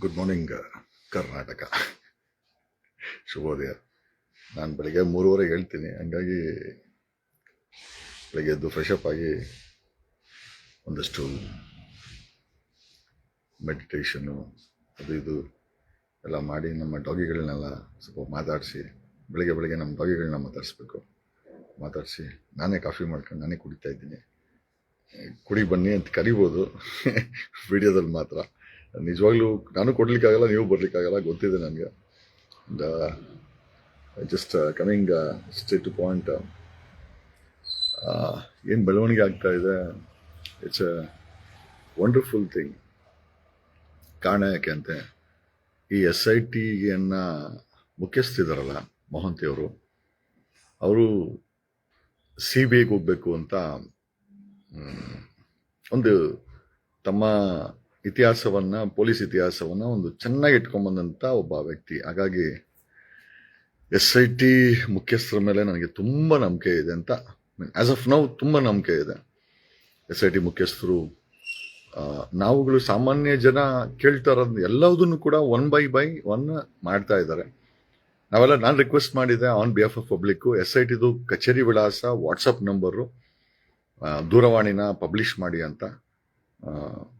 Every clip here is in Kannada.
ಗುಡ್ ಮಾರ್ನಿಂಗ್ ಕರ್ನಾಟಕ ಶುಭೋದಯ. ನಾನು ಬೆಳಗ್ಗೆ ಮೂರುವರೆಗೆ ಹೇಳ್ತೀನಿ. ಹಂಗಾಗಿ ಬೆಳಗ್ಗೆ ಎದ್ದು ಫ್ರೆಶ್ ಅಪ್ ಆಗಿ ಒಂದಷ್ಟು ಮೆಡಿಟೇಷನ್ನು ಅದು ಇದು ಎಲ್ಲ ಮಾಡಿ ನಮ್ಮ ಡಾಗಿಗಳನ್ನೆಲ್ಲ ಸ್ವಲ್ಪ ಮಾತಾಡಿಸಿ, ಬೆಳಗ್ಗೆ ಬೆಳಗ್ಗೆ ನಮ್ಮ ಡಾಗಿಗಳನ್ನ ಮಾತಾಡಿಸ್ಬೇಕು. ಮಾತಾಡಿಸಿ, ನಾನೇ ಕಾಫಿ ಮಾಡ್ಕೊಂಡು ನಾನೇ ಕುಡಿತಾ ಇದ್ದೀನಿ. ಕುಡಿ ಬನ್ನಿ ಅಂತ ಕರಿಬೋದು. ವಿಡಿಯೋದಲ್ಲಿ ಮಾತ್ರ. ನಿಜವಾಗ್ಲೂ ನಾನು ಕೊಡ್ಲಿಕ್ಕಾಗಲ್ಲ, ನೀವು ಬರ್ಲಿಕ್ಕಾಗಲ್ಲ, ಗೊತ್ತಿದೆ ನನಗೆ. Just coming straight to point ಏನು ಬೆಳವಣಿಗೆ ಆಗ್ತಾ ಇದೆ? ಇಟ್ಸ್ ಅ ವಂಡರ್ಫುಲ್ ಥಿಂಗ್ ಕಾರಣ ಯಾಕೆ ಅಂತೆ? ಈ ಎಸ್ ಐ ಟಿಯನ್ನ ಮುಖ್ಯಸ್ಥಿದಾರಲ್ಲ ಮೊಹಂತಿಯವರು ಅವರು ಸಿ ಬಿ ಐಗೆ ಹೋಗಬೇಕು ಅಂತ ಒಂದು ತಮ್ಮ ಇತಿಹಾಸವನ್ನ, ಪೊಲೀಸ್ ಇತಿಹಾಸವನ್ನ ಒಂದು ಚೆನ್ನಾಗಿ ಇಟ್ಕೊಂಡ್ಬಂದಂತ ಒಬ್ಬ ವ್ಯಕ್ತಿ. ಹಾಗಾಗಿ ಎಸ್ ಐ ಟಿ ಮುಖ್ಯಸ್ಥರ ಮೇಲೆ ನನಗೆ ತುಂಬ ನಂಬಿಕೆ ಇದೆ ಅಂತ ಆಸ್ ಆಫ್ ನೌ ತುಂಬ ನಂಬಿಕೆ ಇದೆ. ಎಸ್ ಐ ಟಿ ಮುಖ್ಯಸ್ಥರು ನಾವುಗಳು ಸಾಮಾನ್ಯ ಜನ ಕೇಳ್ತಾ ಇರೋದು ಎಲ್ಲದನ್ನು ಕೂಡ ಒನ್ ಬೈ ಬೈ ಒನ್ ಮಾಡ್ತಾ ಇದ್ದಾರೆ. ನಾವೆಲ್ಲ ನಾನು ರಿಕ್ವೆಸ್ಟ್ ಮಾಡಿದೆ on behalf of public S I ಟಿದು ಕಚೇರಿ ವಿಳಾಸ ವಾಟ್ಸಪ್ ನಂಬರು ದೂರವಾಣಿನ ಪಬ್ಲಿಷ್ ಮಾಡಿ ಅಂತ.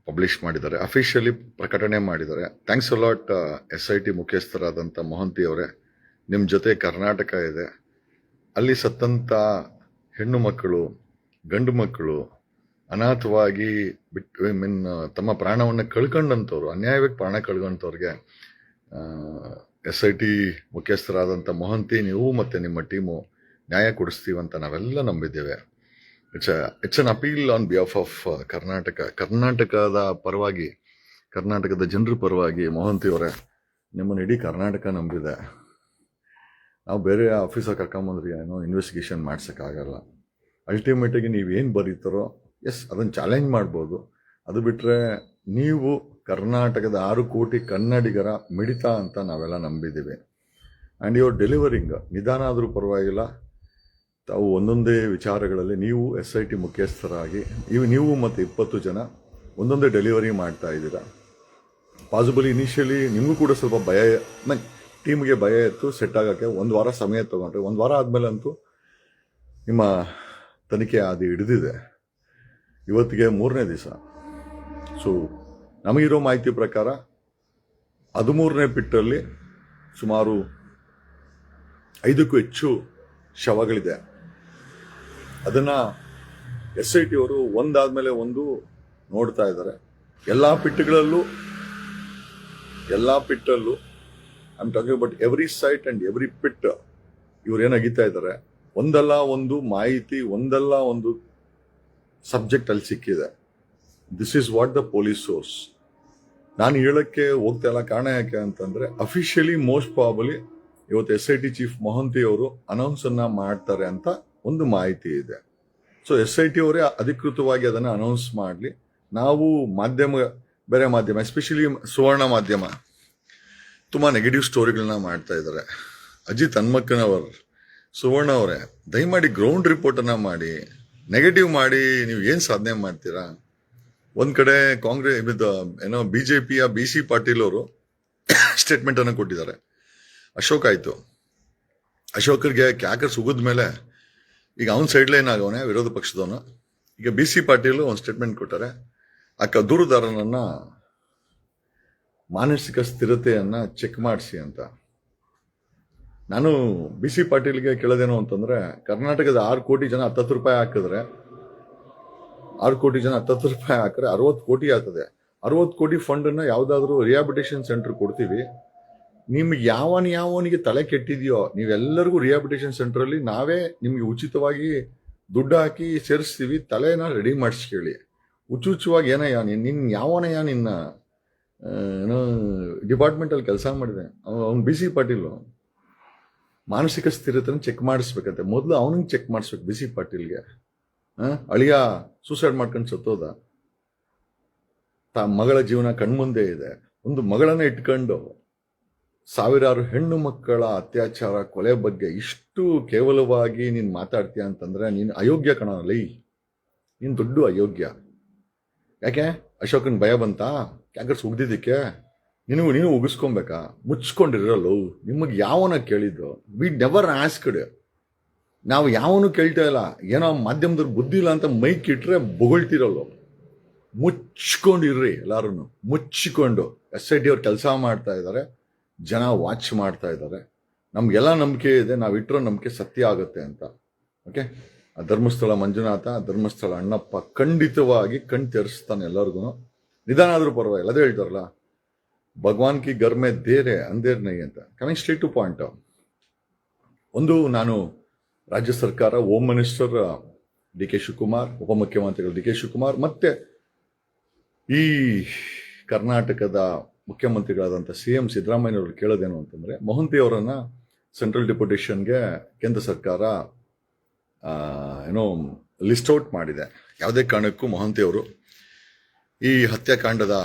ಪಬ್ಲಿಷ್ ಮಾಡಿದ್ದಾರೆ. ಅಫಿಷಿಯಲಿ ಪ್ರಕಟಣೆ ಮಾಡಿದ್ದಾರೆ. Thanks a lot S I T ಮುಖ್ಯಸ್ಥರಾದಂಥ Mohanty ಅವರೇ. ನಿಮ್ಮ ಜೊತೆ ಕರ್ನಾಟಕ ಇದೆ. ಅಲ್ಲಿ ಸತ್ತಂಥ ಹೆಣ್ಣು ಮಕ್ಕಳು, ಗಂಡು ಮಕ್ಕಳು ಅನಾಥವಾಗಿ ಬಿಟ್ಟು ಮೀನ್ ತಮ್ಮ ಪ್ರಾಣವನ್ನು ಕಳ್ಕೊಂಡಂಥವ್ರು ಅನ್ಯಾಯವಾಗಿ ಪ್ರಾಣ ಕಳ್ಕೊಂಡವ್ರಿಗೆ ಎಸ್ ಐ ಟಿ ಮುಖ್ಯಸ್ಥರಾದಂಥ ಮೊಹಂತಿ, ನೀವು ಮತ್ತು ನಿಮ್ಮ ಟೀಮು ನ್ಯಾಯ ಕೊಡಿಸ್ತೀವಂತ ನಾವೆಲ್ಲ ನಂಬಿದ್ದೇವೆ. It's it's an appeal on behalf of Karnataka ಕರ್ನಾಟಕದ ಪರವಾಗಿ ಕರ್ನಾಟಕದ ಜನರ ಪರವಾಗಿ ಮೋಹಂತಿ ಅವರೇ, ನಿಮ್ಮನ್ನು ಇಡೀ ಕರ್ನಾಟಕ ನಂಬಿದೆ. ನಾವು ಬೇರೆ ಆಫೀಸರ್ ಕರ್ಕೊಂಬಂದ್ರೆ ಏನೋ ಇನ್ವೆಸ್ಟಿಗೇಷನ್ ಮಾಡ್ಸೋಕ್ಕಾಗಲ್ಲ ಅಲ್ಟಿಮೇಟಾಗಿ ನೀವೇನು ಬರೀತಾರೋ ಎಸ್ ಅದನ್ನು ಚಾಲೆಂಜ್ ಮಾಡ್ಬೋದು. ಅದು ಬಿಟ್ಟರೆ ನೀವು ಕರ್ನಾಟಕದ ಆರು ಕೋಟಿ ಕನ್ನಡಿಗರ ಮಿಡಿತ ಅಂತ ನಾವೆಲ್ಲ ನಂಬಿದ್ದೀವಿ ಆ್ಯಂಡ್ ಯುವರ್ ಡೆಲಿವರಿಂಗ್ ನಿಧಾನ ಆದರೂ ಪರವಾಗಿಲ್ಲ. ತಾವು ಒಂದೊಂದೇ ವಿಚಾರಗಳಲ್ಲಿ ನೀವು ಎಸ್ ಐ ಟಿ ಮುಖ್ಯಸ್ಥರಾಗಿ ನೀವು ನೀವು ಮತ್ತು ಇಪ್ಪತ್ತು ಜನ ಒಂದೊಂದೇ ಡೆಲಿವರಿ ಮಾಡ್ತಾ ಇದ್ದೀರಾ. ಪಾಸಿಬಲಿ ಇನಿಷಿಯಲಿ ನಿಮಗೂ ಕೂಡ ಸ್ವಲ್ಪ ಭಯ ಮೀನ್ ಟೀಮ್ಗೆ ಭಯ ಇತ್ತು ಸೆಟ್ ಆಗೋಕ್ಕೆ ಒಂದು ವಾರ ಸಮಯ ತೊಗೊಂಡ್ರೆ, ಒಂದು ವಾರ ಆದಮೇಲೆ ಅಂತೂ ನಿಮ್ಮ ತನಿಖೆ ಅದು ಹಿಡಿದಿದೆ. ಇವತ್ತಿಗೆ ಮೂರನೇ ದಿವಸ. ಸೊ ನಮಗಿರೋ ಮಾಹಿತಿ ಪ್ರಕಾರ ಹದಿಮೂರನೇ ಪಿಟ್ಟಲ್ಲಿ ಸುಮಾರು ಐದಕ್ಕೂ ಹೆಚ್ಚು ಶವಗಳಿದೆ. ಅದನ್ನ ಎಸ್ ಐ ಟಿ ಅವರು ಒಂದಾದ್ಮೇಲೆ ಒಂದು ನೋಡ್ತಾ ಇದ್ದಾರೆ. ಎಲ್ಲ ಪಿಟ್ಗಳಲ್ಲೂ, ಎಲ್ಲ ಪಿಟ್ಟಲ್ಲೂ I'm talking about every site and every pit ಇವ್ರು ಏನ್ ಅಗಿತಾ ಇದ್ದಾರೆ. ಒಂದಲ್ಲ ಒಂದು ಮಾಹಿತಿ, ಒಂದಲ್ಲ ಒಂದು ಸಬ್ಜೆಕ್ಟ್ ಅಲ್ಲಿ ಸಿಕ್ಕಿದೆ. This is what the police source ನಾನು ಹೇಳಕ್ಕೆ ಹೋಗ್ತಾ ಇಲ್ಲ, ಕಾರಣ ಯಾಕೆ ಅಂತಂದ್ರೆ ಅಫಿಷಿಯಲಿ ಮೋಸ್ಟ್ ಪ್ರಾಬಲಿ ಇವತ್ತು S I T chief Mohanty ಅವರು ಅನೌನ್ಸ್ ಅನ್ನ ಮಾಡ್ತಾರೆ ಅಂತ ಒಂದು ಮಾಹಿತಿ ಇದೆ. ಸೊ ಎಸ್ ಐ ಟಿ ಅವರೇ ಅಧಿಕೃತವಾಗಿ ಅದನ್ನ ಅನೌನ್ಸ್ ಮಾಡಲಿ. ನಾವು ಮಾಧ್ಯಮ, ಬೇರೆ ಮಾಧ್ಯಮ ಎಸ್ಪೆಷಲಿ ಸುವರ್ಣ ಮಾಧ್ಯಮ, ತುಂಬ ನೆಗೆಟಿವ್ ಸ್ಟೋರಿಗಳನ್ನ ಮಾಡ್ತಾ ಇದ್ದಾರೆ. ಅಜಿತ್ ಹನ್ಮಕ್ಕನವರ್, ಸುವರ್ಣ ಅವರೇ, ದಯಮಾಡಿ ಗ್ರೌಂಡ್ ರಿಪೋರ್ಟನ್ನು ಮಾಡಿ ನೆಗೆಟಿವ್ ಮಾಡಿ, ನೀವು ಏನು ಸಾಧನೆ ಮಾಡ್ತೀರಾ? ಒಂದು ಕಡೆ ಕಾಂಗ್ರೆಸ್ ಏನೋ ಪಿಯ ಬಿ ಸಿ ಪಾಟೀಲ್ ಅವರು ಸ್ಟೇಟ್ಮೆಂಟ್ ಅನ್ನು ಕೊಟ್ಟಿದ್ದಾರೆ. ಅಶೋಕ್ ಆಯ್ತು. ಅಶೋಕರಿಗೆ ಕ್ಯಾಕರ್ ಸುಗಿದ ಮೇಲೆ ಈಗ ಅವನ್ ಸೈಡ್ ಲೈನ್ ಆಗವನೇ, ವಿರೋಧ ಪಕ್ಷದವನು. ಈಗ ಬಿ ಸಿ ಪಾಟೀಲ್ ಒಂದು ಸ್ಟೇಟ್ಮೆಂಟ್ ಕೊಟ್ಟಾರೆ ಆ ಕದೂರುದಾರನನ್ನು ದೂರುದಾರನನ್ನ ಮಾನಸಿಕ ಸ್ಥಿರತೆಯನ್ನು ಚೆಕ್ ಮಾಡಿಸಿ ಅಂತ. ನಾನು ಬಿ ಸಿ ಪಾಟೀಲ್ಗೆ ಕೇಳೋದೇನು ಅಂತಂದ್ರೆ, ಕರ್ನಾಟಕದ ಆರು ಕೋಟಿ ಜನ ಹತ್ತತ್ತು ರೂಪಾಯಿ ಹಾಕಿದ್ರೆ, ಆರು ಕೋಟಿ ಜನ ಹತ್ತತ್ತು ರೂಪಾಯಿ ಹಾಕಿದ್ರೆ ಅರವತ್ತು ಕೋಟಿ ಆಗ್ತದೆ. ಅರವತ್ತು ಕೋಟಿ ಫಂಡ್ ಯಾವುದಾದ್ರೂ ಯಾವ್ದಾದ್ರು ರಿಹಾಬಿಟೇಷನ್ ಸೆಂಟರ್ ಕೊಡ್ತೀವಿ. ನಿಮ್ಗೆ ಯಾವನ್ ಯಾವನಿಗೆ ತಲೆ ಕೆಟ್ಟಿದೆಯೋ, ನೀವೆಲ್ಲರಿಗೂ ರಿಹಾಬಿಟೇಷನ್ ಸೆಂಟರ್ ಅಲ್ಲಿ ನಾವೇ ನಿಮಗೆ ಉಚಿತವಾಗಿ ದುಡ್ಡು ಹಾಕಿ ಸೇರಿಸ್ತೀವಿ, ತಲೆನ ರೆಡಿ ಮಾಡಿಸ್ಕೇಳಿ ಹುಚ್ಚುಚ್ಚುವಾಗಿ ಏನಯ್ಯ, ನೀನ್ ನಿನ್ ಯಾವನಯ್ಯ ನಿನ್ನ ಏನೋ ಡಿಪಾರ್ಟ್ಮೆಂಟ್ ಅಲ್ಲಿ ಕೆಲಸ ಮಾಡಿದೆ. ಅವ್ನು ಬಿಸಿ ಪಾಟೀಲ್. ಮಾನಸಿಕ ಸ್ಥಿರತೆನ ಚೆಕ್ ಮಾಡಿಸ್ಬೇಕಂತೆ. ಮೊದಲು ಅವನಿಗೆ ಚೆಕ್ ಮಾಡಿಸ್ಬೇಕು ಬಿಸಿ ಪಾಟೀಲ್ಗೆ. ಅಳಿಯ ಸೂಸೈಡ್ ಮಾಡ್ಕೊಂಡು ಸತ್ತೋದ. ತ ಮಗಳ ಜೀವನ ಕಣ್ಮುಂದೆ ಇದೆ. ಒಂದು ಮಗಳನ್ನ ಇಟ್ಕೊಂಡು ಸಾವಿರಾರು ಹೆಣ್ಣು ಮಕ್ಕಳ ಅತ್ಯಾಚಾರ ಕೊಲೆ ಬಗ್ಗೆ ಇಷ್ಟು ಕೇವಲವಾಗಿ ನೀನು ಮಾತಾಡ್ತೀಯ ಅಂತಂದ್ರೆ ನೀನು ಅಯೋಗ್ಯ ಕಣಲಿ ನೀನು ದೊಡ್ಡ ಅಯೋಗ್ಯ. ಯಾಕೆ? ಅಶೋಕನ್ ಭಯ ಬಂತಾ? ಕ್ಯಾಂಕರ್ಸ್ ಉಗ್ದಿದ್ದಕ್ಕೆ? ನಿನಗೂ ನೀನು ಉಗಿಸ್ಕೊಬೇಕಾ? ಮುಚ್ಕೊಂಡಿರಲ್ಲೋ? ನಿಮಗೆ ಯಾವನ ಕೇಳಿದ್ರು ವಿ ನೆವರ್ ಆಸ್ಕ್ಡ್ ನಾವು ಯಾವನು ಕೇಳ್ತಾ ಇಲ್ಲ. ಏನೋ ಮಾಧ್ಯಮದ ಬುದ್ಧಿ ಇಲ್ಲ ಅಂತ ಮೈಕ್ ಇಟ್ಟರೆ ಬೊಗಳ್ತಿರಲ್ಲೋ? ಮುಚ್ಕೊಂಡಿರ್ರಿ ಎಲ್ಲಾರು ಮುಚ್ಚಿಕೊಂಡು ಎಸ್ ಐ ಡಿ ಅವ್ರು ಕೆಲಸ ಮಾಡ್ತಾ ಇದ್ದಾರೆ ಜನ ವಾಚ್ ಮಾಡ್ತಾ ಇದ್ದಾರೆ. ನಮ್ಗೆಲ್ಲ ನಂಬಿಕೆ ಇದೆ, ನಾವು ಇಟ್ಟರೋ ನಂಬಿಕೆ ಸತ್ಯ ಆಗುತ್ತೆ ಅಂತ. ಓಕೆ ಆ ಧರ್ಮಸ್ಥಳ ಮಂಜುನಾಥ ಧರ್ಮಸ್ಥಳ ಅಣ್ಣಪ್ಪ ಖಂಡಿತವಾಗಿ ಕಣ್ ತೆರೆಸ್ತಾನೆ ಎಲ್ಲರಿಗೂ ನಿಧಾನ ಆದರೂ ಪರವಾಗಿಲ್ಲ, ಅದೇ ಹೇಳ್ತಾರಲ್ಲ, ಭಗವಾನ್ ಕಿ ಗರ್ಮೆ ದೇರೆ ಅಂದೇರ್ ನೈ ಅಂತ. ಕಮಿಂಗ್ ಸ್ಟ್ರೀಟ್ ಟು ಪಾಯಿಂಟ್ ಒಂದು, ನಾನು ರಾಜ್ಯ ಸರ್ಕಾರ home minister D K Shivakumar ಉಪಮುಖ್ಯಮಂತ್ರಿಗಳು ಡಿ ಕೆ ಶಿವಕುಮಾರ್, ಮತ್ತೆ ಈ ಕರ್ನಾಟಕದ ಮುಖ್ಯಮಂತ್ರಿಗಳಾದಂಥ ಸಿ ಎಂ ಸಿದ್ದರಾಮಯ್ಯವರು ಕೇಳೋದೇನು ಅಂತಂದರೆ, ಮೊಹಂತಿ ಅವರನ್ನ ಸೆಂಟ್ರಲ್ ಡೆಪ್ಯುಟೇಷನ್ಗೆ ಕೇಂದ್ರ ಸರ್ಕಾರ ಏನೋ ಲಿಸ್ಟ್ ಔಟ್ ಮಾಡಿದೆ. ಯಾವುದೇ ಕಾರಣಕ್ಕೂ ಮೊಹಂತಿ ಅವರು ಈ ಹತ್ಯಾಕಾಂಡದ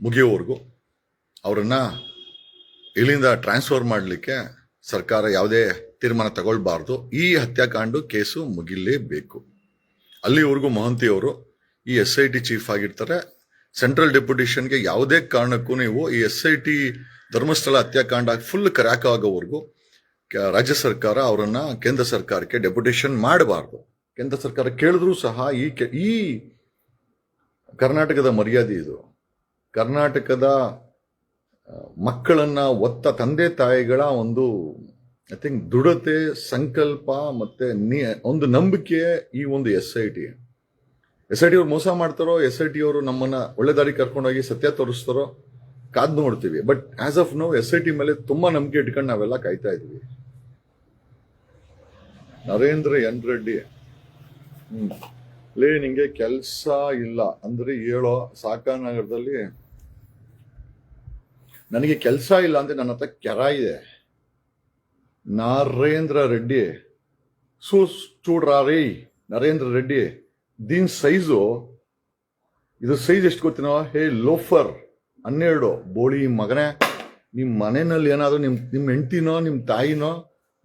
ಮುಗಿಯೋವರೆಗೂ ಅವರನ್ನು ಇಲ್ಲಿಂದ ಟ್ರಾನ್ಸ್ಫರ್ ಮಾಡಲಿಕ್ಕೆ ಸರ್ಕಾರ ಯಾವುದೇ ತೀರ್ಮಾನ ತಗೊಳ್ಬಾರ್ದು. ಈ ಹತ್ಯಾಕಾಂಡ ಕೇಸು ಮುಗಿಲೇಬೇಕು. ಅಲ್ಲಿವರೆಗೂ ಮೊಹಂತಿ ಅವರು ಈ ಎಸ್ ಐ ಟಿ ಚೀಫ್ ಆಗಿರ್ತಾರೆ ಸೆಂಟ್ರಲ್ ಡೆಪ್ಯುಟೇಷನ್ಗೆ ಯಾವುದೇ ಕಾರಣಕ್ಕೂ ನೀವು ಈ ಎಸ್ ಐ ಟಿ ಧರ್ಮಸ್ಥಳ ಹತ್ಯಾಕಾಂಡ ಫುಲ್ ಕ್ರ್ಯಾಕ್ ಆಗೋವರೆಗೂ ರಾಜ್ಯ ಸರ್ಕಾರ ಅವರನ್ನು ಕೇಂದ್ರ ಸರ್ಕಾರಕ್ಕೆ ಡೆಪ್ಯುಟೇಷನ್ ಮಾಡಬಾರ್ದು. ಕೇಂದ್ರ ಸರ್ಕಾರ ಕೇಳಿದ್ರೂ ಸಹ ಈ ಈ ಕರ್ನಾಟಕದ ಮರ್ಯಾದೆ ಇದು. ಕರ್ನಾಟಕದ ಮಕ್ಕಳನ್ನು ಮಕ್ಕಳನ್ನ ಒತ್ತ ತಂದೆ ತಾಯಿಗಳ ಒಂದು ಐ ಥಿಂಕ್ ದೃಢತೆ, ಸಂಕಲ್ಪ ಮತ್ತೆ ನೀ, ಒಂದು ನಂಬಿಕೆ ಈ ಒಂದು S I T S I T ಅವ್ರು ಮೋಸ ಮಾಡ್ತಾರೋ, ಎಸ್ ಐ ಟಿ ಅವರು ನಮ್ಮನ್ನ ಒಳ್ಳೆ ದಾರಿ ಕರ್ಕೊಂಡೋಗಿ ಸತ್ಯ ತೋರಿಸ್ತಾರೋ ಕಾದ್ ನೋಡ್ತೀವಿ. But as of now S I T ಮೇಲೆ ತುಂಬಾ ನಂಬಿಕೆ ಇಟ್ಕೊಂಡು ನಾವೆಲ್ಲ ಕಾಯ್ತಾ ಇದೀವಿ ನರೇಂದ್ರ ಎನ್ ರೆಡ್ಡಿ, ಹ್ಮ್. ಲೇ, ನಿಂಗೆ ಕೆಲಸ ಇಲ್ಲ. ಅಂದ್ರೆ ಹೇಳೋ ಸಾಕಾನಗರದಲ್ಲಿ ನನಗೆ ಕೆಲಸ ಇಲ್ಲ ಅಂದ್ರೆ ನನ್ನ ಹತ್ರ ಕೆರ ಇದೆ. ನರೇಂದ್ರ ರೆಡ್ಡಿ ಸು, ಚೂಡ್ರಾರಿ, ನರೇಂದ್ರ ರೆಡ್ಡಿ ದೀನ್ ಸೈಜು, ಇದು ಸೈಜ್ ಎಷ್ಟು ಗೊತ್ತಿನೋ? ಹೇ, ಲೋಫರ್. ಹನ್ನೆರಡು. ಬೋಳಿ ಮಗನೇ ನಿಮ್ಮ ಮನೆಯಲ್ಲಿ ಏನಾದರೂ ನಿಮ್ಮ ನಿಮ್ಮ ಹೆಂಡತಿನೋ ನಿಮ್ಮ ತಾಯಿನೋ,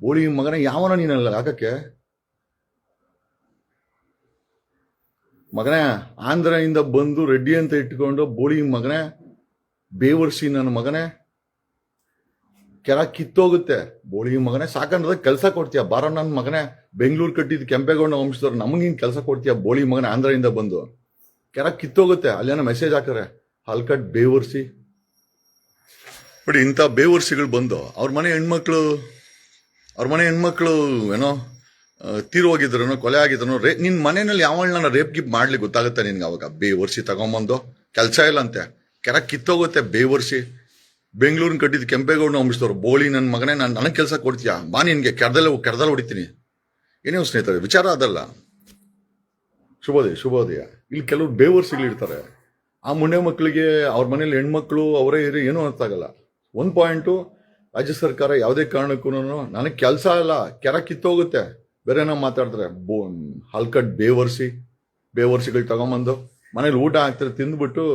ಬೋಳಿ ಮಗನೇ, ಯಾವನೋ ನೀನಲ್ಲ ಹಾಕಕ್ಕೆ ಮಗನೇ, ಆಂಧ್ರದಿಂದ ಬಂದು ರೆಡ್ಡಿ ಅಂತ ಇಟ್ಕೊಂಡು ಬೋಳಿ ಮಗನೇ, ಬೇವರ್ಸಿ ನನ್ನ ಮಗನೇ ಕೆರ ಕಿತ್ತೋಗುತ್ತೆ. ಬೋಳಿ ಮಗನೇ ಸಾಕಂದ್ರೆ ಕೆಲಸ ಕೊಡ್ತೀಯ? ಬಾರ ನನ್ನ ಮಗನೇ ಬೆಂಗಳೂರು ಕಟ್ಟಿದ್ ಕೆಂಪೇಗೌಡ ವಂಶದವ್ರು ನಮಗಿನ್ ಕೆಲಸ ಕೊಡ್ತೀಯ? ಬೋಳಿ ಮಗನೇ ಆಂಧ್ರದಿಂದ ಬಂದು. ಕೆರ ಕಿತ್ತೋಗುತ್ತೆ. ಅಲ್ಲೇನೋ ಮೆಸೇಜ್ ಹಾಕಾರೆ ಹಲ್ಕಟ್ ಬೇವರ್ಸಿ. ನೋಡಿ ಇಂಥ ಬೇವರ್ಸಿಗಳು ಬಂದು ಅವ್ರ ಮನೆ ಹೆಣ್ಮಕ್ಳು ಅವ್ರ ಮನೆ ಹೆಣ್ಮಕ್ಳು ಏನೋ ಆ, ತೀರೋಗಿದ್ರನೋ ಕೊಲೆ ಆಗಿದ್ರು ರೇ ನಿನ್ನ ಮನೆಯಲ್ಲಿ ಯಾವಳನ್ನ ರೇಪ್ ಗಿಪ್ ಮಾಡ್ಲಿಕ್ಕೆ ಗೊತ್ತಾಗುತ್ತೆ ನಿನ್ಗೆ ಅವಾಗ? ಬೇವರ್ಸಿ ತಗೊಂಬಂದು. ಕೆಲಸ ಇಲ್ಲ ಅಂತೆ. ಕೆರ ಕಿತ್ತೋಗುತ್ತೆ ಬೇವರ್ಸಿ. ಬೆಂಗಳೂರಿನ ಕಟ್ಟಿದ ಕೆಂಪೇಗೌಡ ಅಂಬಿಸ್ತವ್ರು ಬೋಳಿ ನನ್ನ ಮಗನೇ, ನಾನು ನನಗೆ ಕೆಲಸ ಕೊಡ್ತೀಯಾ? ಬಾ ನಿನಗೆ, ಕೆರ್ದಲ್ಲೇ ಕೆರ್ದಲ್ಲಿ ಹೊಡಿತೀನಿ. ಏನೇ ಸ್ನೇಹಿತರೆ, ವಿಚಾರ ಅದಲ್ಲ. ಶುಭೋದಯ ಶುಭೋದಯ. ಇಲ್ಲಿ ಕೆಲವರು ಬೇವರ್ಸಿಗಳು ಇರ್ತಾರೆ. ಆ ಮುಂಡೆ ಮಕ್ಕಳಿಗೆ ಅವ್ರ ಮನೇಲಿ ಹೆಣ್ಮಕ್ಳು, ಅವರೇ ಇರಿ, ಏನೂ ಅರ್ಥಾಗಲ್ಲ ಒಂದು ಪಾಯಿಂಟು ರಾಜ್ಯ ಸರ್ಕಾರ ಯಾವುದೇ ಕಾರಣಕ್ಕೂ ನನಗೆ ಕೆಲಸ ಇಲ್ಲ ಕೆರ ಕಿತ್ತೋಗುತ್ತೆ. ಬೇರೆ ಏನೋ ಮಾತಾಡ್ತಾರೆ, ಬೋ ಹಲ್ಕಟ್ ಬೇವರ್ಸಿ, ಬೇವರ್ಸಿಗಳು ತಗೊಂಬಂದು ಮನೇಲಿ ಊಟ ಹಾಕ್ತಾರೆ, ತಿಂದ್ಬಿಟ್ಟು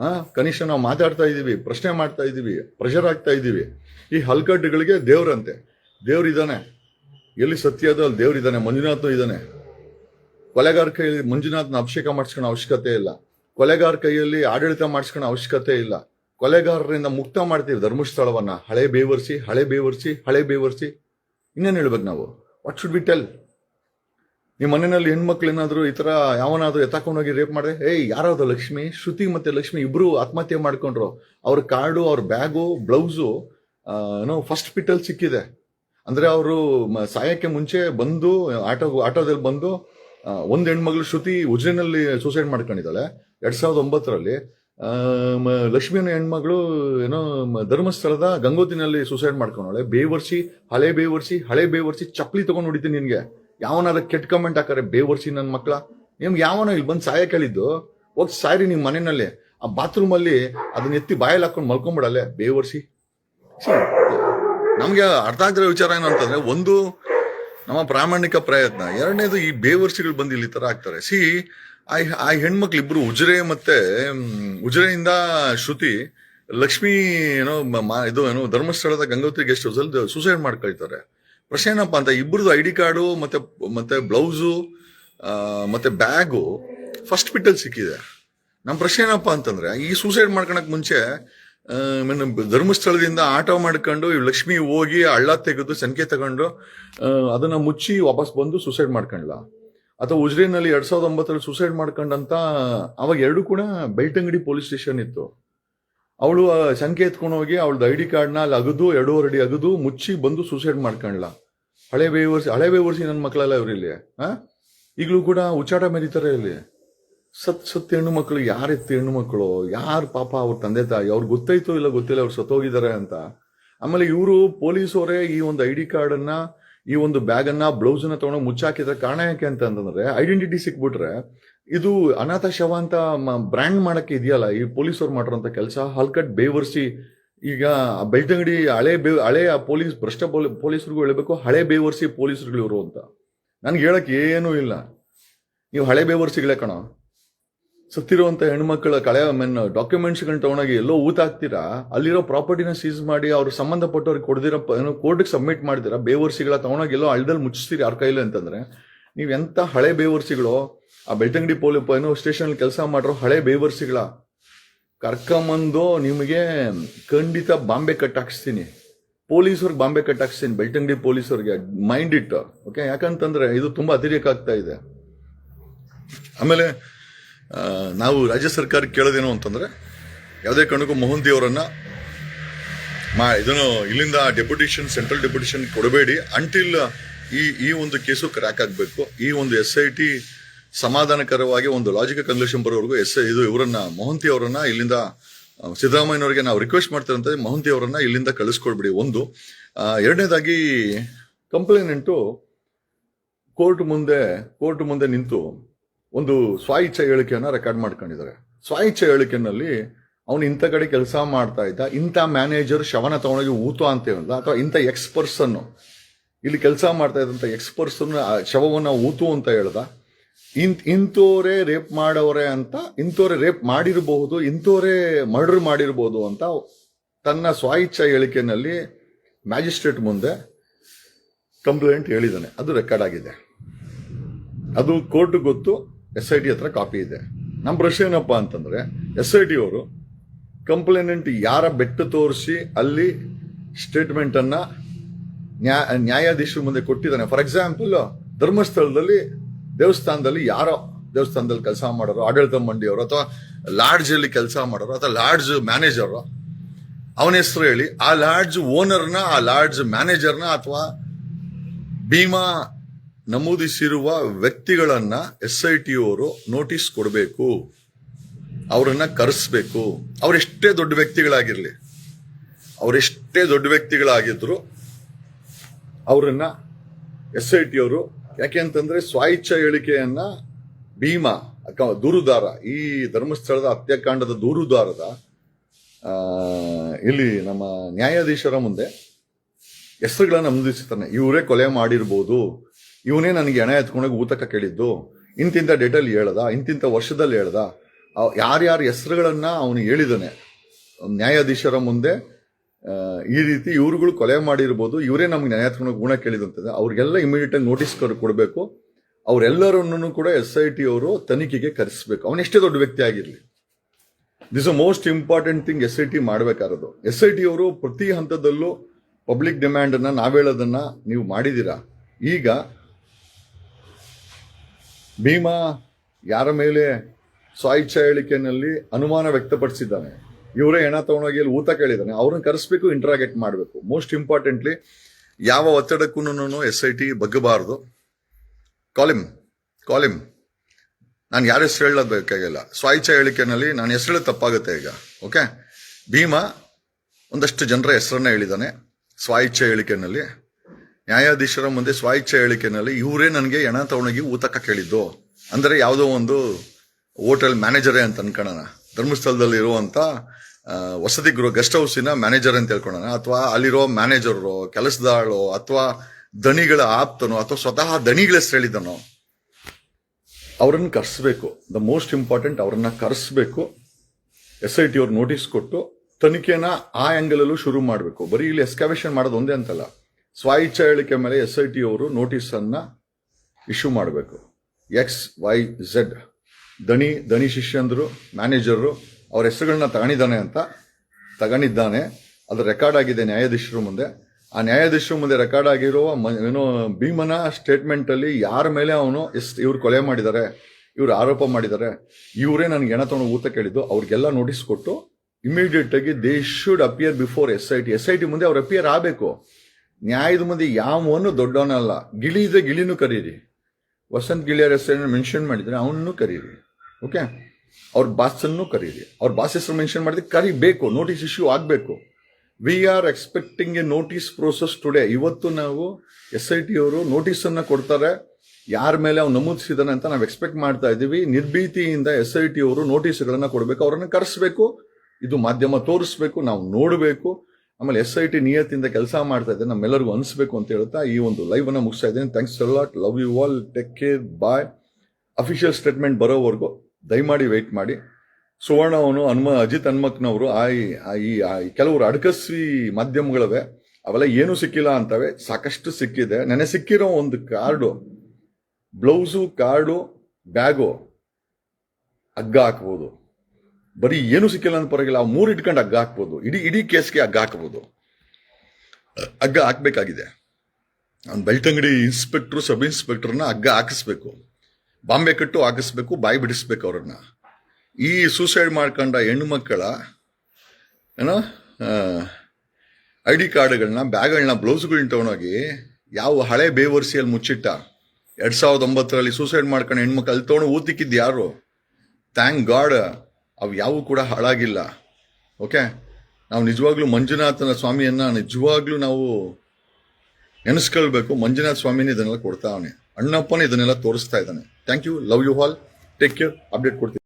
ಆ, ಕನಿಷ್ಠ ನಾವು ಮಾತಾಡ್ತಾ ಇದ್ದೀವಿ ಪ್ರಶ್ನೆ ಮಾಡ್ತಾ ಇದ್ದೀವಿ ಪ್ರೆಷರ್ ಆಗ್ತಾ ಇದ್ದೀವಿ ಈ ಹಲ್ಕಟ್ಟುಗಳಿಗೆ ದೇವ್ರಂತೆ. ಇದ್ದಾನೆ ಎಲ್ಲಿ ಸತ್ಯ ಅದೋ ಅಲ್ಲಿ ದೇವ್ರಿದಾನೆ ಮಂಜುನಾಥ್ ಇದ್ದಾನೆ ಕೊಲೆಗಾರ ಕೈಯಲ್ಲಿ ಮಂಜುನಾಥ್ನ ಅಭಿಷೇಕ ಮಾಡಿಸ್ಕೊಳ್ಳೋ ಅವಶ್ಯಕತೆ ಇಲ್ಲ. ಕೊಲೆಗಾರ ಕೈಯಲ್ಲಿ ಆಡಳಿತ ಮಾಡಿಸ್ಕೊಳ್ಳೋ ಅವಶ್ಯಕತೆ ಇಲ್ಲ. ಕೊಲೆಗಾರರಿಂದ ಮುಕ್ತ ಮಾಡ್ತೀವಿ ಧರ್ಮಸ್ಥಳವನ್ನ. ಹಳೆ ಬೇವರ್ಸಿ ಹಳೆ ಬೇವರ್ಸಿ ಹಳೆ ಬೇವರ್ಸಿ. ಇನ್ನೇನು ಹೇಳ್ಬೇಕು ನಾವು? ವಾಟ್ ಶುಡ್ ಬಿ ಟೆಲ್ ನಿಮ್ಮ ಮನೆಯಲ್ಲಿ ಹೆಣ್ಮಕ್ಳು ಏನಾದ್ರು ಈ ತರ ಯಾವನಾದ್ರೂ ಎತ್ತಾಕೊಂಡೋಗಿ ರೇಪ್ ಮಾಡಿದೆ ಏಯ್ ಯಾರಾದ್ರು ಲಕ್ಷ್ಮಿ ಶ್ರುತಿ ಮತ್ತೆ ಲಕ್ಷ್ಮಿ ಇಬ್ರು ಆತ್ಮಹತ್ಯೆ ಮಾಡ್ಕೊಂಡ್ರು. ಅವ್ರ ಕಾರ್ಡು ಅವ್ರ ಬ್ಯಾಗು ಬ್ಲೌಸು ಏನೋ ಫಸ್ಟ್ ಪಿಟಲ್ ಸಿಕ್ಕಿದೆ. ಅಂದ್ರೆ ಅವರು ಸಾಯಕ್ಕೆ ಮುಂಚೆ ಬಂದು ಆಟೋ ಆಟೋದಲ್ಲಿ ಬಂದು ಒಂದು ಹೆಣ್ಮಗಳು ಶ್ರುತಿ ಉಜ್ರೆನಲ್ಲಿ ಸೂಸೈಡ್ ಮಾಡ್ಕೊಂಡಿದ್ದಾಳೆ. ಎರಡ್ ಸಾವಿರದ ಒಂಬತ್ತರಲ್ಲಿ ಆ, ಮ- ಲಕ್ಷ್ಮಿ ಹೆಣ್ಮಗಳು ಏನೋ ಧರ್ಮಸ್ಥಳದ ಗಂಗೋತಿನಲ್ಲಿ ಸೂಸೈಡ್ ಮಾಡ್ಕೊಂಡವಳೆ. ಬೇವರ್ಸಿ ಹಳೆ ಬೇವರ್ಸಿ ಹಳೆ ಬೇವರ್ಸಿ ಚಪ್ಪಲಿ ತಗೊಂಡು ಹೊಡಿತೀನಿ ನಿನ್ಗೆ. ಯಾವನಾರ ಕೆಟ್ಟ ಕಮೆಂಟ್ ಹಾಕಾರೆ ಬೇವರ್ಸಿ ನನ್ನ ಮಕ್ಳ? ನಿಮ್ಗೆ ಯಾವನೋ ಇಲ್ಲಿ ಬಂದು ಸಾಯ ಕೇಳಿದ್ದು? ಹೋಗಿ ಸಾಯ್ರಿ ನಿಮ್ಮ ಮನೆಯಲ್ಲಿ. ಆ ಬಾತ್ರೂಮ್ ಅಲ್ಲಿ ಅದನ್ನ ಎತ್ತಿ ಬಾಯಲ್ಲಿ ಹಾಕೊಂಡು ಮಲ್ಕೊಂಬಿಡಲ್ಲೇ, ಬೇವರ್ಸಿ. ನಮ್ಗೆ ಅರ್ಥ ಆಗದಿರೋ ವಿಚಾರ ಏನು ಅಂತಂದ್ರೆ ಒಂದು ನಮ್ಮ ಪ್ರಾಮಾಣಿಕ ಪ್ರಯತ್ನ. ಎರಡನೇದು ಈ ಬೇವರ್ಸಿಗಳು ಬಂದು ಇಲ್ಲಿ ತರ ಆಗ್ತಾರೆ. ಸಿ ಆ ಹೆಣ್ಮಕ್ಳು ಇಬ್ರು ಉಜ್ರೆ ಮತ್ತೆ ಉಜ್ರೆಯಿಂದ ಶ್ರುತಿ ಲಕ್ಷ್ಮಿ ಏನೋ ಇದು ಏನೋ ಧರ್ಮಸ್ಥಳದ ಗಂಗೋತ್ರಿ ಗೆಸ್ಟ್ ಹೌಸಲ್ಲಿ ಸೂಸೈಡ್ ಮಾಡ್ಕೊಳ್ತಾರೆ. ಪ್ರಶ್ನೆ ಏನಪ್ಪ ಅಂತ ಇಬ್ಬರದು ಐ ಡಿ ಕಾರ್ಡು, ಮತ್ತೆ ಮತ್ತೆ ಬ್ಲೌಸು ಮತ್ತೆ ಬ್ಯಾಗು ಫಸ್ಟ್ ಪಿಟ್ಟಲ್ಲಿ ಸಿಕ್ಕಿದೆ. ನಮ್ಮ ಪ್ರಶ್ನೆ ಏನಪ್ಪ ಅಂತಂದ್ರೆ, ಈ ಸೂಸೈಡ್ ಮಾಡ್ಕೊಳಕ್ ಮುಂಚೆ ಧರ್ಮಸ್ಥಳದಿಂದ ಆಟೋ ಮಾಡ್ಕೊಂಡು ಲಕ್ಷ್ಮಿ ಹೋಗಿ ಹಳ್ಳ ತೆಗೆದು ಸಂಖ್ಯೆ ತಗೊಂಡು ಅದನ್ನ ಮುಚ್ಚಿ ವಾಪಸ್ ಬಂದು ಸೂಸೈಡ್ ಮಾಡ್ಕೊಂಡ್ಲ. ಅಥವಾ ಉಜ್ರೇನಲ್ಲಿ ಎರಡ್ ಸಾವಿರದ ಒಂಬತ್ತರಲ್ಲಿ ಸೂಸೈಡ್ ಮಾಡ್ಕೊಂಡಂತ, ಅವಾಗ ಎರಡು ಕೂಡ ಬೆಳ್ತಂಗಡಿ ಪೊಲೀಸ್ ಸ್ಟೇಷನ್ ಇತ್ತು. ಅವಳು ಶಂಕೆ ಎತ್ಕೊಂಡು ಹೋಗಿ ಅವಳದ್ದು ಐ ಡಿ ಕಾರ್ಡ್ನ ಅಲ್ಲಿ ಅಗದು, ಎರಡೂವರೆ ಅಡಿ ಅಗದು, ಮುಚ್ಚಿ ಬಂದು ಸೂಸೈಡ್ ಮಾಡ್ಕೊಂಡ್ಲ ಹಳೆ ಬೇವರ್ಸಿ ಹಳೆ ಬೇವರ್ಸಿ ನನ್ನ ಮಕ್ಕಳೆಲ್ಲ ಇವ್ರು ಇಲ್ಲಿ, ಆ? ಈಗಲೂ ಕೂಡ ಉಚ್ಚಾಟ ಮೆರೀತಾರೆ ಇಲ್ಲಿ. ಸತ್ ಸತ್ ಹೆಣ್ಣು ಮಕ್ಕಳು ಯಾರು ಎತ್ತು ಹೆಣ್ಣು ಮಕ್ಕಳು ಯಾರು ಪಾಪ ಅವ್ರ ತಂದೆ ತಾಯಿ ಅವ್ರಿಗೆ ಗೊತ್ತಾಯ್ತೋ ಇಲ್ಲ ಗೊತ್ತಿಲ್ಲ, ಅವ್ರು ಸತ್ತೋಗಿದ್ದಾರೆ ಅಂತ. ಆಮೇಲೆ ಇವರು ಪೊಲೀಸವರೇ ಈ ಒಂದು ಐ ಡಿ ಕಾರ್ಡ್ ಅನ್ನ ಈ ಒಂದು ಬ್ಯಾಗ್ ಬ್ಲೌಸನ್ನು ತಗೊಂಡು ಮುಚ್ಚಾಕಿದ್ರೆ ಕಾರಣ ಯಾಕೆ ಅಂತ ಅಂತಂದ್ರೆ, ಐಡೆಂಟಿಟಿ ಸಿಕ್ಬಿಟ್ರೆ ಇದು ಅನಾಥ ಶವ ಅಂತ ಬ್ರ್ಯಾಂಡ್ ಮಾಡಕ್ಕೆ ಇದೆಯಲ್ಲ, ಈ ಪೊಲೀಸರು ಮಾಡಿರೋಂಥ ಕೆಲಸ, ಹಲ್ಕಟ್ ಬೇವರ್ಸಿ, ಈಗ ಬೆಳ್ತಂಗಡಿ ಹಳೆ ಬೇ, ಹಳೆ ಪೊಲೀಸ್, ಭ್ರಷ್ಟ ಪೊಲೀ- ಪೊಲೀಸರಿಗೂ ಹೇಳಬೇಕು, ಹಳೆ ಬೇವರ್ಸಿ ಪೊಲೀಸರುಗಳು ಇವರು ಅಂತ. ನನಗೆ ಹೇಳಕ್ಕೆ ಏನೂ ಇಲ್ಲ. ನೀವು ಹಳೆ ಬೇವರ್ಸಿಗಳೇ ಕಣೋ. ಸತ್ತಿರುವಂಥ ಹೆಣ್ಮಕ್ಳ ಕಳೆ ಮೆನ್ ಡಾಕ್ಯುಮೆಂಟ್ಸ್ಗಳನ್ನ ತೊಗೊಂಡೋಗಿ ಎಲ್ಲೋ ಊತ ಹಾಕ್ತೀರಾ? ಅಲ್ಲಿರೋ ಪ್ರಾಪರ್ಟಿನ ಸೀಸ್ ಮಾಡಿ ಅವ್ರು ಸಂಬಂಧಪಟ್ಟವ್ರಿಗೆ ಕೊಡ್ದಿರೋ ಏನೋ ಕೋರ್ಟ್ಗೆ ಸಬ್ಮಿಟ್ ಮಾಡ್ತೀರಾ? ಬೇವರ್ಸಿಗಳ ತೊಗೊಂಡೋಗಿ ಎಲ್ಲೋ ಹಳ್ದಲ್ಲಿ ಮುಚ್ಚಿಸ್ತೀರಿ ಯಾರ ಕೈಲಿ ಅಂತಂದ್ರೆ. ನೀವು ಎಂಥ ಹಳೆ ಬೇವರ್ಸಿಗಳು ಆ ಬೆಳ್ತಂಗಡಿ ಪೊಲೀಸ್ ಏನೋ ಸ್ಟೇಷನ್ ಕೆಲಸ ಮಾಡಿರೋ ಹಳೆ ಬೇವರ್ಸಿಗಳ ಕರ್ಕೊಂಬಂದು ನಿಮಗೆ ಖಂಡಿತ ಬಾಂಬೆ ಕಟ್ ಹಾಕ್ಸ್ತೀನಿ ಪೊಲೀಸರಿಗೆ ಬಾಂಬೆ ಕಟ್ ಹಾಕ್ಸ್ತೀನಿ ಬೆಳ್ತಂಗಡಿ ಪೊಲೀಸರಿಗೆ ಮೈಂಡ್ ಇಟ್ ಓಕೆ ಯಾಕಂತಂದ್ರೆ ಇದು ತುಂಬಾ ಅತಿರೇಕ ಆಗ್ತಾ ಇದೆ. ಆಮೇಲೆ ನಾವು ರಾಜ್ಯ ಸರ್ಕಾರ ಕೇಳೋದೇನು ಅಂತಂದ್ರೆ, ಯಾವುದೇ ಕಾರಣಕ್ಕೂ ಮೋಹನ್ ಅವರನ್ನ ಮಾ, ಇದನ್ನು ಇಲ್ಲಿಂದ ಡೆಪ್ಯುಟೇಷನ್, ಸೆಂಟ್ರಲ್ ಡೆಪ್ಯುಟೇಷನ್ ಕೊಡಬೇಡಿ. ಅಂಟಿಲ್ ಈ ಈ ಒಂದು ಕೇಸು ಕ್ರ್ಯಾಕ್ ಆಗಬೇಕು, ಈ ಒಂದು ಎಸ್ ಐ ಟಿ ಸಮಾಧಾನಕರವಾಗಿ ಒಂದು ಲಾಜಿಕಲ್ ಕನ್ಕ್ಲೂಷನ್ ಬರೋವರೆಗೂ ಎಸ್ ಇದು ಇವರನ್ನ, ಮೋಹಂತಿ ಅವರನ್ನ ಇಲ್ಲಿಂದ ಸಿದ್ದರಾಮಯ್ಯನವರಿಗೆ ನಾವು ರಿಕ್ವೆಸ್ಟ್ ಮಾಡ್ತಿರಂತ ಮೋಹಂತಿ ಅವರನ್ನ ಇಲ್ಲಿಂದ ಕಳಿಸ್ಕೊಡ್ಬಿಡಿ. ಒಂದು ಎರಡನೇದಾಗಿ ಕಂಪ್ಲೇನೆಂಟು ಕೋರ್ಟ್ ಮುಂದೆ ಕೋರ್ಟ್ ಮುಂದೆ ನಿಂತು ಒಂದು ಸ್ವಾಯಿಚ್ಛ ಹೇಳಿಕೆಯನ್ನು ರೆಕಾರ್ಡ್ ಮಾಡ್ಕೊಂಡಿದ್ದಾರೆ. ಸ್ವಾಯಿಚ್ಛ ಹೇಳಿಕೆನಲ್ಲಿ ಅವನು ಇಂಥ ಕಡೆ ಕೆಲಸ ಮಾಡ್ತಾ ಇದ್ದ, ಇಂಥ ಮ್ಯಾನೇಜರ್ ಶವನ ತಗೊಂಡೋಗಿ ಊತ ಅಂತ ಹೇಳಿದ ಅಥವಾ ಇಂಥ ಎಕ್ಸ್ ಪರ್ಸನ್ನು ಇಲ್ಲಿ ಕೆಲಸ ಮಾಡ್ತಾ ಇದ್ದಂಥ ಎಕ್ಸ್ ಪರ್ಸನ್ ಶವವನ್ನು ಊತು ಅಂತ ಹೇಳ್ದ ಇಂತ್ ಇಂಥವರೇ ರೇಪ್ ಮಾಡೋರೆ ಅಂತ ಇಂಥವ್ರೆ ರೇಪ್ ಮಾಡಿರಬಹುದು ಇಂಥವರೇ ಮರ್ಡರ್ ಮಾಡಿರಬಹುದು ಅಂತ ತನ್ನ ಸ್ವಾಯಿಚ್ಛ ಹೇಳಿಕೆನಲ್ಲಿ ಮ್ಯಾಜಿಸ್ಟ್ರೇಟ್ ಮುಂದೆ ಕಂಪ್ಲೇಂಟ್ ಹೇಳಿದ್ದಾನೆ. ಅದು ರೆಕಾರ್ಡ್ ಆಗಿದೆ. ಅದು ಕೋರ್ಟ್ ಗೊತ್ತು, ಎಸ್ ಐ ಟಿ ಹತ್ರ ಕಾಪಿ ಇದೆ. ನಮ್ಮ ಪ್ರಶ್ನೆ ಏನಪ್ಪಾ ಅಂತಂದ್ರೆ, ಎಸ್ ಐ ಟಿ ಅವರು ಕಂಪ್ಲೇನೆಂಟ್ ಯಾರ ಬೆಟ್ಟು ತೋರಿಸಿ ಅಲ್ಲಿ ಸ್ಟೇಟ್ಮೆಂಟ್ ಅನ್ನ ನ್ಯಾಯಾಧೀಶರ ಮುಂದೆ ಕೊಟ್ಟಿದ್ದಾನೆ. ಫಾರ್ ಎಕ್ಸಾಂಪಲ್, ಧರ್ಮಸ್ಥಳದಲ್ಲಿ ದೇವಸ್ಥಾನದಲ್ಲಿ ಯಾರೋ ದೇವಸ್ಥಾನದಲ್ಲಿ ಕೆಲಸ ಮಾಡೋರು, ಆಡಳಿತ ಮಂಡಿಯವರು ಅಥವಾ ಲಾಡ್ಜ್ ಅಲ್ಲಿ ಕೆಲಸ ಮಾಡೋರು ಅಥವಾ ಲಾಡ್ಜ್ ಮ್ಯಾನೇಜರ್, ಅವನ ಹೆಸರು ಹೇಳಿ, ಆ ಲಾಡ್ಜ್ ಓನರ್ನ, ಆ ಲಾಡ್ಜ್ ಮ್ಯಾನೇಜರ್ನ ಅಥವಾ ಭೀಮಾ ನಮೂದಿಸಿರುವ ವ್ಯಕ್ತಿಗಳನ್ನ ಎಸ್ ಐ ಟಿ ಅವರು ನೋಟಿಸ್ ಕೊಡಬೇಕು, ಅವರನ್ನ ಕರೆಸ್ಬೇಕು. ಅವರೆಷ್ಟೇ ದೊಡ್ಡ ವ್ಯಕ್ತಿಗಳಾಗಿರ್ಲಿ ಅವರೆಷ್ಟೇ ದೊಡ್ಡ ವ್ಯಕ್ತಿಗಳಾಗಿದ್ರು, ಅವರನ್ನ ಎಸ್ ಐ ಟಿ ಅವರು ಯಾಕೆ ಅಂತಂದ್ರೆ ಸ್ವಾಯಿಚ್ಛ ಹೇಳಿಕೆಯನ್ನ ಭೀಮಾ ದೂರುದಾರ, ಈ ಧರ್ಮಸ್ಥಳದ ಹತ್ಯಾಕಾಂಡದ ದೂರುದಾರದ ಇಲ್ಲಿ ನಮ್ಮ ನ್ಯಾಯಾಧೀಶರ ಮುಂದೆ ಹೆಸರುಗಳನ್ನ ನಮೂದಿಸ್ತಾನೆ ಇವರೇ ಕೊಲೆ ಮಾಡಿರ್ಬೋದು. ಇವನೇ ನನಗೆ ಹಣ ಎತ್ಕೊಂಡೋಗಿ ಊತಕ ಕೇಳಿದ್ದು. ಇಂತಿಂಥ ಡೇಟಲ್ಲಿ ಹೇಳ್ದ? ಇಂತಿಂಥ ವರ್ಷದಲ್ಲಿ ಹೇಳ್ದ? ಯಾರ್ಯಾರ ಹೆಸರುಗಳನ್ನ ಅವನು ಹೇಳಿದಾನೆ? ನ್ಯಾಯಾಧೀಶರ ಮುಂದೆ ಈ ರೀತಿ ಇವ್ರುಗಳು ಕೊಲೆ ಮಾಡಿರ್ಬೋದು, ಇವರೇ ನಮ್ಗೆ ನ್ಯಾಯ ಎತ್ಕೊಂಡೋಗಿ ಗುಣ ಕೇಳಿದಂತದೆ ಅವ್ರಿಗೆಲ್ಲ ಇಮಿಡಿಯೇಟ್ ಆಗಿ ನೋಟಿಸ್ ಕೊಡಬೇಕು. ಅವರೆಲ್ಲರನ್ನು ಕೂಡ ಎಸ್ ಐ ಟಿ ಅವರು ತನಿಖೆಗೆ ಕರೆಸಬೇಕು. ಅವನೆಷ್ಟೇ ದೊಡ್ಡ ವ್ಯಕ್ತಿ ಆಗಿರಲಿ. This a most important thing S I T ಮಾಡಬೇಕಾರದು S I T ಅವರು ಪ್ರತಿ ಹಂತದಲ್ಲೂ ಪಬ್ಲಿಕ್ ಡಿಮ್ಯಾಂಡ್ ಅನ್ನ ನಾವೇಳೋದನ್ನ ನೀವು ಮಾಡಿದ್ದೀರಾ ಈಗ ಭೀಮಾ ಯಾರ ಮೇಲೆ ಸ್ವಾಯಿಚ್ಛ ಹೇಳಿಕೆಯಲ್ಲಿ ಅನುಮಾನ ವ್ಯಕ್ತಪಡಿಸಿದ್ದಾನೆ? ಇವರೇ ಹೆಣ ತಗೊಂಡೋಗಿ ಇಲ್ಲಿ ಊತ ಕೇಳಿದ್ದಾನೆ ಅವ್ರನ್ನ ಕರೆಸ್ಬೇಕು ಇಂಟ್ರಾಗೇಟ್ ಮಾಡಬೇಕು. ಮೋಸ್ಟ್ ಇಂಪಾರ್ಟೆಂಟ್ಲಿ ಯಾವ ಒತ್ತಡಕ್ಕೂ ಎಸ್ ಐ ಟಿ ಬಗ್ಗಬಾರದು. ಕಾಲಿಮ್ ಕಾಲಿಮ್ ನಾನು ಯಾರು ಹೆಸರು ಹೇಳಬೇಕಾಗಿಲ್ಲ ಸ್ವಾಯಿಚ ಹೇಳಿಕೆನಲ್ಲಿ ನಾನು ಹೆಸರು ತಪ್ಪಾಗುತ್ತೆ ಈಗ ಓಕೆ ಭೀಮ ಒಂದಷ್ಟು ಜನರ ಹೆಸರನ್ನ ಹೇಳಿದ್ದಾನೆ ಸ್ವಾಯಿಚ್ಛ ಹೇಳಿಕೆನಲ್ಲಿ. ನ್ಯಾಯಾಧೀಶರ ಮುಂದೆ ಸ್ವಾಯಿಚ್ಛ ಹೇಳಿಕೆನಲ್ಲಿ ಇವರೇ ನನಗೆ ಹೆಣ ತಗೊಂಡೋಗಿ ಊತಕ ಕೇಳಿದ್ದು. ಅಂದರೆ ಯಾವುದೋ ಒಂದು ಹೋಟೆಲ್ ಮ್ಯಾನೇಜರೇ ಅಂತ ಅನ್ಕೋಣ ಧರ್ಮಸ್ಥಳದಲ್ಲಿ ಇರುವಂತ ವಸತಿ ಗೃಹ ಗೆಸ್ಟ್ ಹೌಸಿನ ಮ್ಯಾನೇಜರ್ ಅಂತ ಹೇಳ್ಕೊಳ್ಳೋಣ. ಅಥವಾ ಅಲ್ಲಿರೋ ಮ್ಯಾನೇಜರು ಕೆಲಸದಾಳು ಅಥವಾ ದಣಿಗಳ ಆಪ್ತನು, ಅಥವಾ ಸ್ವತಃ ದಣಿಗಳ ಹೆಸರು ಅವರನ್ನ ಕರೆಸ್ಬೇಕು. ದ ಮೋಸ್ಟ್ ಇಂಪಾರ್ಟೆಂಟ್ ಅವರನ್ನ ಕರೆಸ್ಬೇಕು. ಎಸ್ ಐ ಟಿ ಅವ್ರು ನೋಟಿಸ್ ಕೊಟ್ಟು ತನಿಖೆನ ಆ ಆ್ಯಂಗಲಲ್ಲೂ ಶುರು ಮಾಡಬೇಕು. ಬರೀ ಇಲ್ಲಿ ಎಸ್ಕಾವೇಷನ್ ಮಾಡೋದು ಒಂದೇ ಅಂತಲ್ಲ. ಸ್ವಾಯಿಚ್ಛ ಹೇಳಿಕೆ ಮೇಲೆ ಎಸ್ ಐ ಟಿ ಅವರು ನೋಟಿಸ್ ಅನ್ನ ಇಶ್ಯೂ ಮಾಡಬೇಕು. ಎಕ್ಸ್ ವೈ ಝೆಡ್ ದಣಿ ದಣಿ ಶಿಷ್ಯಂದರು ಮ್ಯಾನೇಜರು ಅವ್ರ ಹೆಸರುಗಳನ್ನ ತಗೊಂಡಿದ್ದಾನೆ ಅಂತ ತಗೊಂಡಿದ್ದಾನೆ. ಅದು ರೆಕಾರ್ಡ್ ಆಗಿದೆ ನ್ಯಾಯಾಧೀಶರ ಮುಂದೆ. ಆ ನ್ಯಾಯಾಧೀಶರ ಮುಂದೆ ರೆಕಾರ್ಡ್ ಆಗಿರುವ ಏನೋ ಭೀಮನ ಸ್ಟೇಟ್ಮೆಂಟ್ ಅಲ್ಲಿ ಯಾರ ಮೇಲೆ ಅವನು ಎಸ್ ಇವ್ರು ಕೊಲೆ ಮಾಡಿದ್ದಾರೆ, ಇವ್ರು ಆರೋಪ ಮಾಡಿದ್ದಾರೆ, ಇವರೇ ನನಗೆ ಏನ ತಗೊಂಡು ಊತ ಕೇಳಿದ್ದು, ಅವ್ರಿಗೆಲ್ಲ ನೋಟಿಸ್ ಕೊಟ್ಟು ಇಮಿಡಿಯೇಟ್ ಆಗಿ they should appear before S I T S I T ಮುಂದೆ ಅವ್ರು ಅಪಿಯರ್ ಆಗಬೇಕು. ನ್ಯಾಯದ ಮುಂದೆ ಯಾವನು ದೊಡ್ಡವನಲ್ಲ. ಗಿಳಿ ಇದ್ರೆ ಗಿಳಿನೂ ಕರೀರಿ. ವಸಂತ್ ಗಿಳಿಯರ್ ಹೆಸರನ್ನು ಮೆನ್ಷನ್ ಮಾಡಿದರೆ ಅವನನ್ನು ಕರೀರಿ. ಓಕೆ ಅವ್ರ ಬಾಸನ್ನು ಕರೀರಿ. ಅವ್ರ ಬಾಸ್ ಹೆಸರು ಮೆನ್ಷನ್ ಮಾಡಿದ್ರೆ ಕರಿಬೇಕು ನೋಟಿಸ್ ಇಶ್ಯೂ ಆಗಬೇಕು. We are expecting a notice process today ಇವತ್ತು ನಾವು ಎಸ್ ಐ ಟಿ ಅವರು ನೋಟಿಸ್ ಅನ್ನ ಕೊಡ್ತಾರೆ. ಯಾರ ಮೇಲೆ ಅವ್ನು ನಮೂದಿಸಿದಾನೆ ಅಂತ ನಾವು ಎಕ್ಸ್ಪೆಕ್ಟ್ ಮಾಡ್ತಾ ಇದ್ದೀವಿ ನಿರ್ಭೀತಿಯಿಂದ ಎಸ್ ಐ ಟಿ ಅವರು ನೋಟಿಸ್ಗಳನ್ನು ಕೊಡಬೇಕು, ಅವರನ್ನು ಕರೆಸಬೇಕು. ಇದು ಮಾಧ್ಯಮ ತೋರಿಸ್ಬೇಕು, ನಾವು ನೋಡಬೇಕು. ಆಮೇಲೆ ಎಸ್ ಐ ಟಿ ನಿಯತ್ತಿಂದ ಕೆಲಸ ಮಾಡ್ತಾ ಇದ್ದೆ ನಮ್ಮೆಲ್ಲರಿಗೂ ಅನಿಸ್ಬೇಕು ಅಂತ ಹೇಳ್ತಾ ಈ ಒಂದು ಲೈವ್ ಅನ್ನ ಮುಗಿಸ್ತಾ ಇದ್ದೀನಿ. Thanks lot love you all take care bye official statement ಬರೋವರೆಗೂ ದಯಮಾಡಿ ವೆಯ್ಟ್ ಮಾಡಿ. ಸುವರ್ಣ ಅವನು ಹನುಮ, ಅಜಿತ್ ಹನ್ಮಕ್ನವರು, ಆ ಈ- ಕೆಲವರು ಅಡಕಸ್ವಿ ಮಾಧ್ಯಮಗಳವೆ, ಅವೆಲ್ಲ ಏನೂ ಸಿಕ್ಕಿಲ್ಲ ಅಂತವೆ, ಸಾಕಷ್ಟು ಸಿಕ್ಕಿದೆ. ನೆನೆ ಸಿಕ್ಕಿರೋ ಒಂದು ಕಾರ್ಡು, ಬ್ಲೌಸು, ಕಾರ್ಡು, ಬ್ಯಾಗು, ಹಗ್ಗ ಹಾಕ್ಬೋದು. ಬರೀ ಏನು ಸಿಕ್ಕಿಲ್ಲ ಅಂತ ಪರವಾಗಿಲ್ಲ ಆ ಮೂರು ಇಟ್ಕೊಂಡು ಹಗ್ಗ ಹಾಕ್ಬೋದು. ಇಡೀ ಇಡೀ ಕೇಸ್ಗೆ ಹಗ್ಗ ಹಾಕ್ಬೋದು. ಹಗ್ಗ ಹಾಕ್ಬೇಕಾಗಿದೆ. ಅವ್ನು ಬೆಳ್ತಂಗಡಿ ಇನ್ಸ್ಪೆಕ್ಟ್ರು ಸಬ್ ಇನ್ಸ್ಪೆಕ್ಟರ್ನ ಹಗ್ಗ ಹಾಕಿಸ್ಬೇಕು. ಬಾಂಬೆ ಕಟ್ಟು ಹಾಕಿಸ್ಬೇಕು, ಬಾಯಿ ಬಿಡಿಸ್ಬೇಕು ಅವ್ರನ್ನ. ಈ ಸೂಸೈಡ್ ಮಾಡ್ಕೊಂಡ ಹೆಣ್ಣು ಮಕ್ಕಳ, ಏನೋ ಐ ಡಿ ಕಾರ್ಡ್ಗಳನ್ನ ಬ್ಯಾಗ್ಗಳನ್ನ ಬ್ಲೌಸ್ಗಳನ್ನ ತೊಗೊಂಡೋಗಿ ಯಾವ ಹಳೆ ಬೇವರ್ಸಿಯಲ್ಲಿ ಮುಚ್ಚಿಟ್ಟ, ಎರಡು ಸಾವಿರದ ಒಂಬತ್ತರಲ್ಲಿ ಸೂಸೈಡ್ ಮಾಡ್ಕೊಂಡು ಹೆಣ್ಮಕ್ಳು ಅಲ್ಲಿ ತಗೊಂಡು ಊತಿಕ್ಕಿದ್ದು ಯಾರು? ಥ್ಯಾಂಕ್ ಗಾಡ್ ಅವು ಯಾವೂ ಕೂಡ ಹಾಳಾಗಿಲ್ಲ. ಓಕೆ ನಾವು ನಿಜವಾಗ್ಲೂ ಮಂಜುನಾಥನ ಸ್ವಾಮಿಯನ್ನ ನಿಜವಾಗ್ಲೂ ನಾವು ನೆನೆಸ್ಕೊಳ್ಬೇಕು ಮಂಜುನಾಥ ಸ್ವಾಮಿನ ಇದನ್ನೆಲ್ಲ ಕೊಡ್ತಾ ಅವನೇ ಅಣ್ಣಪ್ಪನ ಇದನ್ನೆಲ್ಲ ತೋರಿಸ್ತಾ ಇದ್ದಾನೆ. Thank you love you all take care update ಕೊಡ್ತೀನಿ.